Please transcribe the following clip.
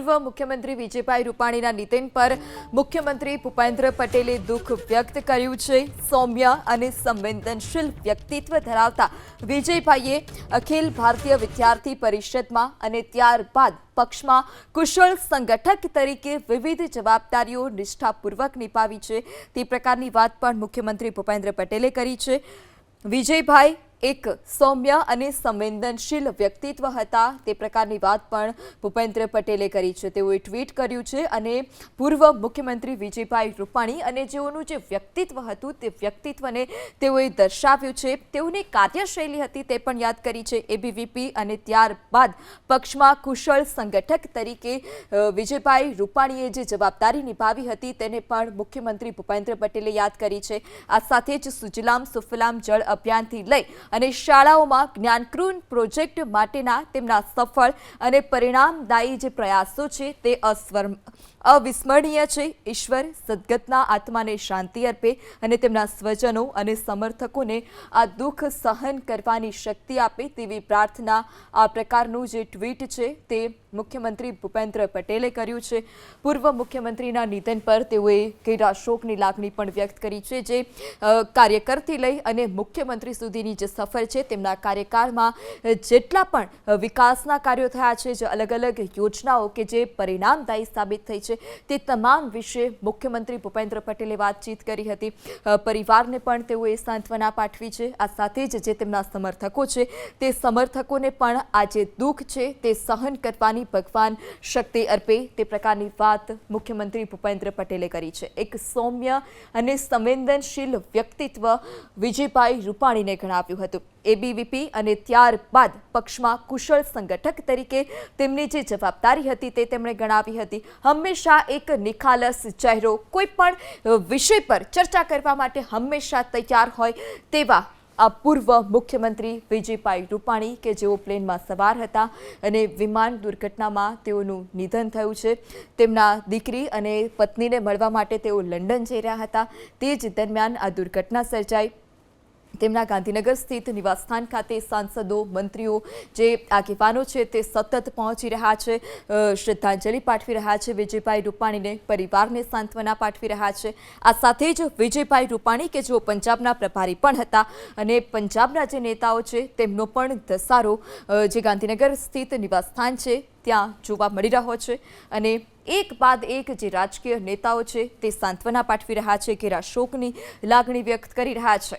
પૂર્વ મુખ્યમંત્રી વિજયભાઈ રૂપાણીના નિધન પર મુખ્યમંત્રી ભૂપેન્દ્ર પટેલે દુઃખ વ્યક્ત કર્યું છે. સૌમ્ય અને સંવેદનશીલ વ્યક્તિત્વ ધરાવતા વિજયભાઈએ અખિલ ભારતીય વિદ્યાર્થી પરિષદમાં અને ત્યારબાદ પક્ષમાં કુશળ સંગઠક તરીકે વિવિધ જવાબદારીઓ નિષ્ઠાપૂર્વક નિભાવી છે. તે પ્રકારની વાત પણ મુખ્યમંત્રી ભૂપેન્દ્ર પટેલે કરી છે. વિજયભાઈ એક સૌમ્ય અને સંવેદનશીલ વ્યક્તિત્વ હતા. તે પ્રકારની વાત પણ ભૂપેન્દ્ર પટેલે કરી છે. તેઓએ ટ્વીટ કર્યું છે અને પૂર્વ મુખ્યમંત્રી વિજયભાઈ રૂપાણી અને જેઓનું જે વ્યક્તિત્વ હતું તે વ્યક્તિત્વને તેઓએ દર્શાવ્યું છે. તેઓની કાર્યશૈલી હતી તે પણ યાદ કરી છે. એબીવીપી અને ત્યારબાદ પક્ષમાં કુશળ સંગઠક તરીકે વિજયભાઈ રૂપાણીએ જે જવાબદારી નિભાવી હતી તેને પણ મુખ્યમંત્રી ભૂપેન્દ્ર પટેલે યાદ કરી છે. આ સાથે જ સુજલામ સુફલામ જળ અભિયાનથી લઈ અને શાળાઓમાં જ્ઞાનકૃન પ્રોજેક્ટ માટેના તેમના સફળ અને પરિણામદાયી જે પ્રયાસો છે તે અસ્વર અવિસ્મરણીય છે. ઈશ્વર સદગતના આત્માને શાંતિ અર્પે અને તેમના સ્વજનો અને સમર્થકોને આ દુઃખ સહન કરવાની શક્તિ આપે તેવી પ્રાર્થના આ પ્રકારનું જે ટ્વીટ છે તે મુખ્યમંત્રી ભૂપેન્દ્ર પટેલે કર્યું છે. પૂર્વ મુખ્યમંત્રીના નિધન પર તેઓએ ઘેરા શોકની લાગણી પણ વ્યક્ત કરી છે જે કાર્યકરથી લઈ અને મુખ્યમંત્રી સુધીની જે સફર છે તેમના કાર્યકાળમાં જેટલા પણ વિકાસના કાર્યો થયા છે, જે અલગ અલગ યોજનાઓ કે જે પરિણામદાયી સાબિત થઈ છે તે તમામ વિશે મુખ્યમંત્રી ભૂપેન્દ્ર પટેલે વાતચીત કરી હતી. પરિવારને પણ તેઓએ સાંત્વના પાઠવી છે. આ સાથે જ જે તેમના સમર્થકો છે, તે સમર્થકોને પણ આ જે દુઃખ છે. તે સહન કરવાની ભગવાન શક્તિ અર્પે તે પ્રકારની વાત મુખ્યમંત્રી ભૂપેન્દ્ર પટેલે કરી છે. એક સૌમ્ય અને સંવેદનશીલ વ્યક્તિત્વ વિજયભાઈ રૂપાણીને ગણાવ્યું હતું. એબીવીપી અને ત્યારબાદ પક્ષમાં કુશળ સંગઠક તરીકે તેમની જે જવાબદારી હતી તે તેમણે ગણાવી હતી. હંમેશા એક નિખાલસ ચહેરો, કોઈ પણ વિષય પર ચર્ચા કરવા માટે હંમેશા તૈયાર હોય તેવા આ પૂર્વ મુખ્યમંત્રી વિજયભાઈ રૂપાણી કે જેઓ પ્લેનમાં સવાર હતા અને વિમાન દુર્ઘટનામાં તેઓનું નિધન થયું છે. તેમના દીકરી અને પત્નીને મળવા માટે તેઓ લંડન જઈ રહ્યા હતા. તે જ દરમિયાન આ દુર્ઘટના સર્જાઈ. તેમના ગાંધીનગર સ્થિત નિવાસસ્થાન ખાતે સાંસદો, મંત્રીઓ જે આગેવાનો છે તે સતત પહોંચી રહ્યા છે શ્રદ્ધાંજલિ પાઠવી રહ્યા છે, વિજયભાઈ રૂપાણીને પરિવારને સાંત્વના પાઠવી રહ્યા છે. આ સાથે જ વિજયભાઈ રૂપાણી કે જેઓ પંજાબના પ્રભારી પણ હતા અને પંજાબના જે નેતાઓ છે તેમનો પણ ધસારો જે ગાંધીનગર સ્થિત નિવાસસ્થાન છે ત્યાં જોવા મળી રહ્યો છે. અને એક બાદ એક જે રાજકીય નેતાઓ છે તે સાંત્વના પાઠવી રહ્યા છે, ઘેરા શોકની લાગણી વ્યક્ત કરી રહ્યા છે.